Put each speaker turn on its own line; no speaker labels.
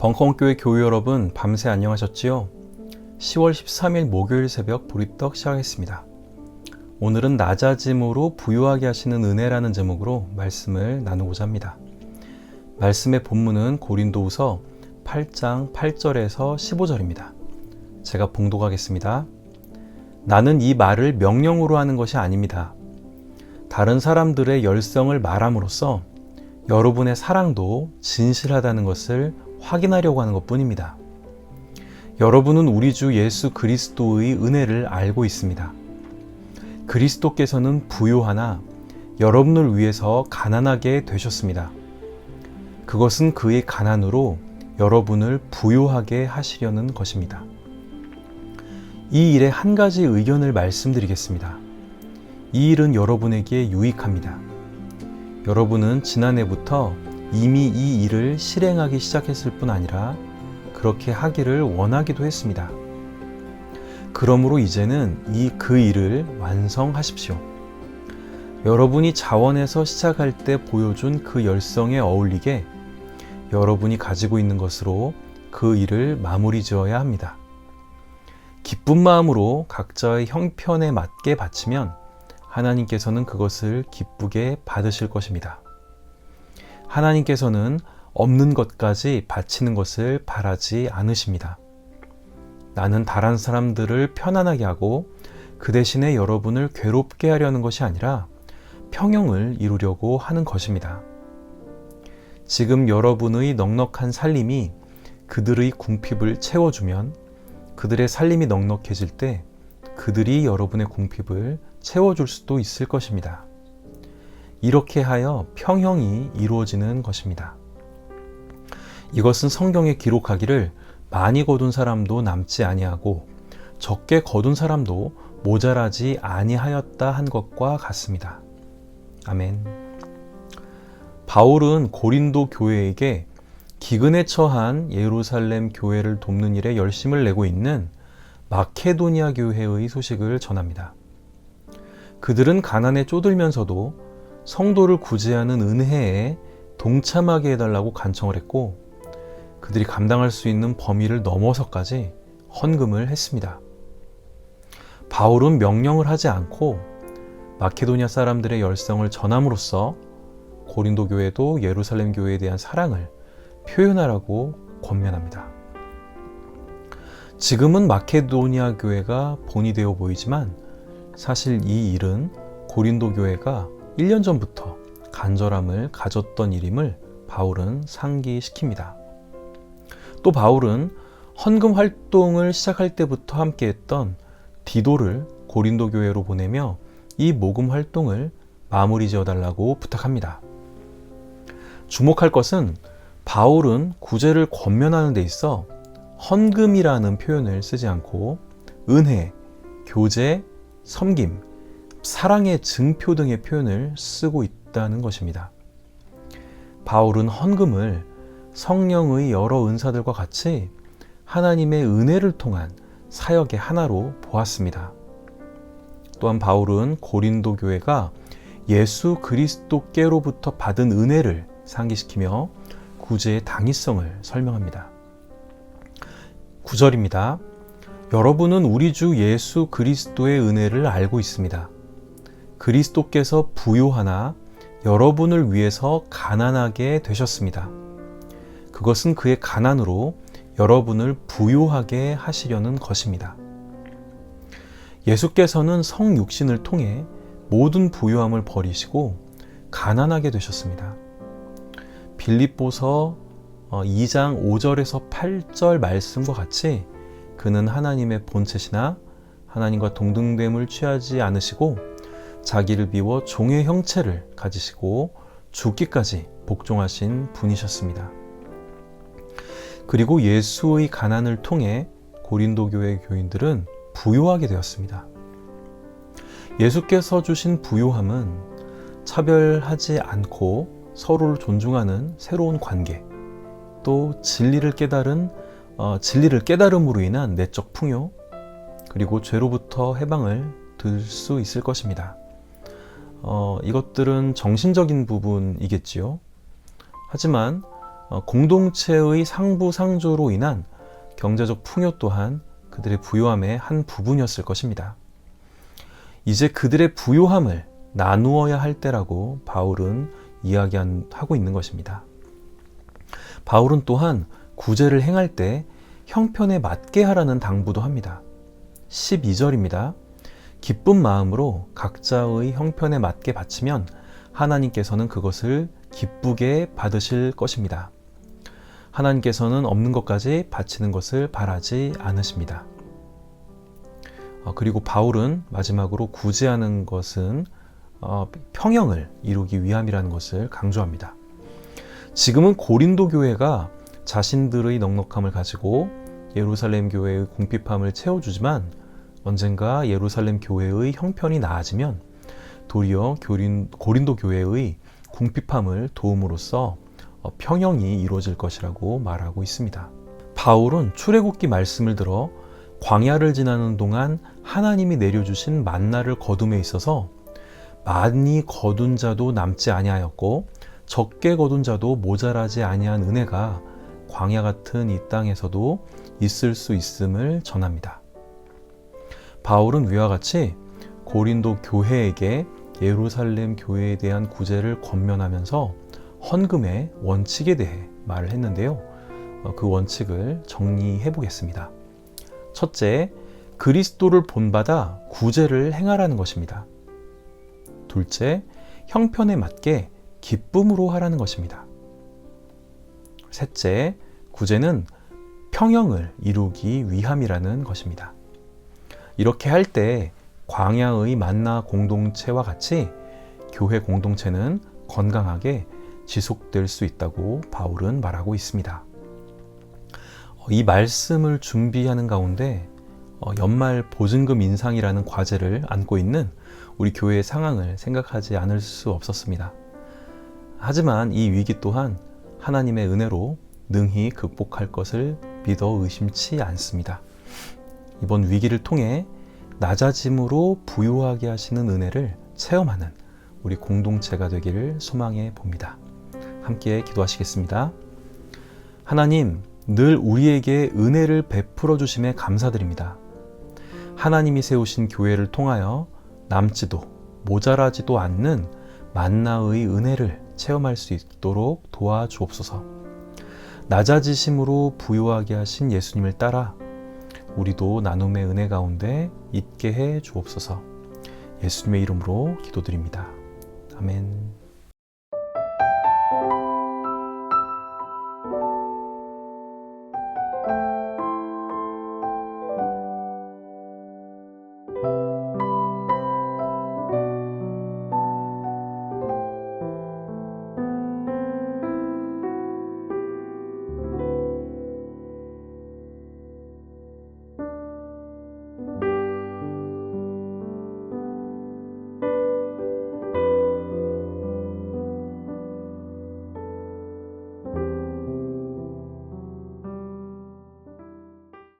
벙커원교회 교회 여러분 밤새 안녕하셨지요? 10월 13일 목요일 새벽 보리떡 시작하겠습니다. 오늘은 낮아짐으로 부유하게 하시는 은혜라는 제목으로 말씀을 나누고자 합니다. 말씀의 본문은 고린도후서 8장 8절에서 15절입니다. 제가 봉독하겠습니다. 나는 이 말을 명령으로 하는 것이 아닙니다. 다른 사람들의 열성을 말함으로써 여러분의 사랑도 진실하다는 것을 확인하려고 하는 것 뿐입니다. 여러분은 우리 주 예수 그리스도의 은혜를 알고 있습니다. 그리스도께서는 부요하나 여러분을 위해서 가난하게 되셨습니다. 그것은 그의 가난으로 여러분을 부요하게 하시려는 것입니다. 이 일에 한 가지 의견을 말씀드리겠습니다. 이 일은 여러분에게 유익합니다. 여러분은 지난해부터 이미 이 일을 실행하기 시작했을 뿐 아니라 그렇게 하기를 원하기도 했습니다. 그러므로 이제는 이 그 일을 완성하십시오. 여러분이 자원에서 시작할 때 보여준 그 열성에 어울리게 여러분이 가지고 있는 것으로 그 일을 마무리 지어야 합니다. 기쁜 마음으로 각자의 형편에 맞게 바치면 하나님께서는 그것을 기쁘게 받으실 것입니다. 하나님께서는 없는 것까지 바치는 것을 바라지 않으십니다. 나는 다른 사람들을 편안하게 하고 그 대신에 여러분을 괴롭게 하려는 것이 아니라 평형을 이루려고 하는 것입니다. 지금 여러분의 넉넉한 살림이 그들의 궁핍을 채워주면 그들의 살림이 넉넉해질 때 그들이 여러분의 궁핍을 채워줄 수도 있을 것입니다. 이렇게 하여 평형이 이루어지는 것입니다. 이것은 성경에 기록하기를 많이 거둔 사람도 남지 아니하고 적게 거둔 사람도 모자라지 아니하였다 한 것과 같습니다. 아멘. 바울은 고린도 교회에게 기근에 처한 예루살렘 교회를 돕는 일에 열심을 내고 있는 마케도니아 교회의 소식을 전합니다. 그들은 가난에 쪼들면서도 성도를 구제하는 은혜에 동참하게 해달라고 간청을 했고 그들이 감당할 수 있는 범위를 넘어서까지 헌금을 했습니다. 바울은 명령을 하지 않고 마케도니아 사람들의 열성을 전함으로써 고린도 교회도 예루살렘 교회에 대한 사랑을 표현하라고 권면합니다. 지금은 마케도니아 교회가 본이 되어 보이지만 사실 이 일은 고린도 교회가 1년 전부터 간절함을 가졌던 일임을 바울은 상기시킵니다. 또 바울은 헌금 활동을 시작할 때부터 함께했던 디도를 고린도 교회로 보내며 이 모금 활동을 마무리 지어 달라고 부탁합니다. 주목할 것은 바울은 구제를 권면하는 데 있어 헌금이라는 표현을 쓰지 않고 은혜, 교제, 섬김, 사랑의 증표 등의 표현을 쓰고 있다는 것입니다. 바울은 헌금을 성령의 여러 은사들과 같이 하나님의 은혜를 통한 사역의 하나로 보았습니다. 또한 바울은 고린도 교회가 예수 그리스도께로부터 받은 은혜를 상기시키며 구제의 당위성을 설명합니다. 9절입니다. 여러분은 우리 주 예수 그리스도의 은혜를 알고 있습니다. 그리스도께서 부요하나 여러분을 위해서 가난하게 되셨습니다. 그것은 그의 가난으로 여러분을 부요하게 하시려는 것입니다. 예수께서는 성육신을 통해 모든 부요함을 버리시고 가난하게 되셨습니다. 빌립보서 2장 어, 5절에서 8절 말씀과 같이 그는 하나님의 본체시나 하나님과 동등됨을 취하지 않으시고 자기를 비워 종의 형체를 가지시고 죽기까지 복종하신 분이셨습니다. 그리고 예수의 가난을 통해 고린도 교회 교인들은 부요하게 되었습니다. 예수께서 주신 부요함은 차별하지 않고 서로를 존중하는 새로운 관계, 또 진리를 깨달은 어, 진리를 깨달음으로 인한 내적 풍요, 그리고 죄로부터 해방을 들 수 있을 것입니다. 어, 이것들은 정신적인 부분이겠지요. 하지만 어, 공동체의 상부상조로 인한 경제적 풍요 또한 그들의 부요함의 한 부분이었을 것입니다. 이제 그들의 부요함을 나누어야 할 때라고 바울은 이야기하고 있는 것입니다. 바울은 또한 구제를 행할 때 형편에 맞게 하라는 당부도 합니다. 12절입니다. 기쁜 마음으로 각자의 형편에 맞게 바치면 하나님께서는 그것을 기쁘게 받으실 것입니다. 하나님께서는 없는 것까지 바치는 것을 바라지 않으십니다. 어, 그리고 바울은 마지막으로 구제하는 것은 어, 평형을 이루기 위함이라는 것을 강조합니다. 지금은 고린도 교회가 자신들의 넉넉함을 가지고 예루살렘 교회의 궁핍함을 채워주지만 언젠가 예루살렘 교회의 형편이 나아지면 도리어 고린도 교회의 궁핍함을 도움으로써 어, 평형이 이루어질 것이라고 말하고 있습니다. 바울은 출애굽기 말씀을 들어 광야를 지나는 동안 하나님이 내려주신 만나를 거둠에 있어서 많이 거둔 자도 남지 아니하였고 적게 거둔 자도 모자라지 아니한 은혜가 광야 같은 이 땅에서도 있을 수 있음을 전합니다. 바울은 위와 같이 고린도 교회에게 예루살렘 교회에 대한 구제를 권면하면서 헌금의 원칙에 대해 말을 했는데요. 어, 그 원칙을 정리해 보겠습니다. 첫째, 그리스도를 본받아 구제를 행하라는 것입니다. 둘째, 형편에 맞게 기쁨으로 하라는 것입니다. 셋째, 구제는 평형을 이루기 위함이라는 것입니다. 이렇게 할 때 광야의 만나 공동체와 같이 교회 공동체는 건강하게 지속될 수 있다고 바울은 말하고 있습니다. 이 말씀을 준비하는 가운데 어, 연말 보증금 인상이라는 과제를 안고 있는 우리 교회의 상황을 생각하지 않을 수 없었습니다. 하지만 이 위기 또한 하나님의 은혜로 능히 극복할 것을 믿어 의심치 않습니다. 이번 위기를 통해 낮아짐으로 부유하게 하시는 은혜를 체험하는 우리 공동체가 되기를 소망해 봅니다. 함께 기도하시겠습니다. 하나님, 늘 우리에게 은혜를 베풀어 주심에 감사드립니다. 하나님이 세우신 교회를 통하여 남지도 모자라지도 않는 만나의 은혜를 체험할 수 있도록 도와주옵소서. 낮아지심으로 부유하게 하신 예수님을 따라 우리도 나눔의 은혜 가운데 있게 해 주옵소서. 예수님의 이름으로 기도드립니다. 아멘.